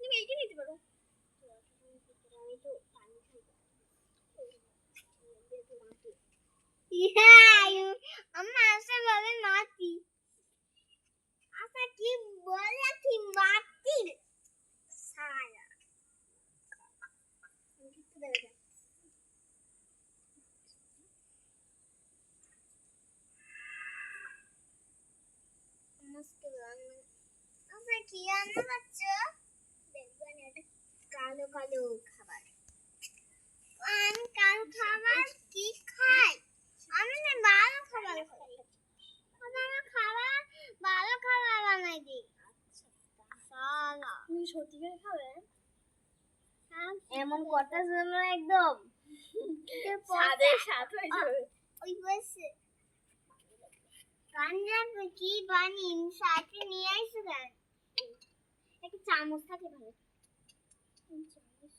তুমি এইটা নিতে পারো আমি তো পানি খাই আমার আসলে মাটি আচ্ছা কি বলে কিংবা কি রান্না করছ দেখবেন এটা কালো কালো খাবার আমি কালো খাবার কি খাই আমি না ভালো খাবার খাই আমি খাবার ভালো খাবার বানাই দিই তুমি সত্যি করে খাবে এমন কথা শোনো একদম স্বাদ ওই বসে পাঞ্জাবে কি বানি সাথে নিয়ে আইসো কেন একটা চামচ থাকে ভালো।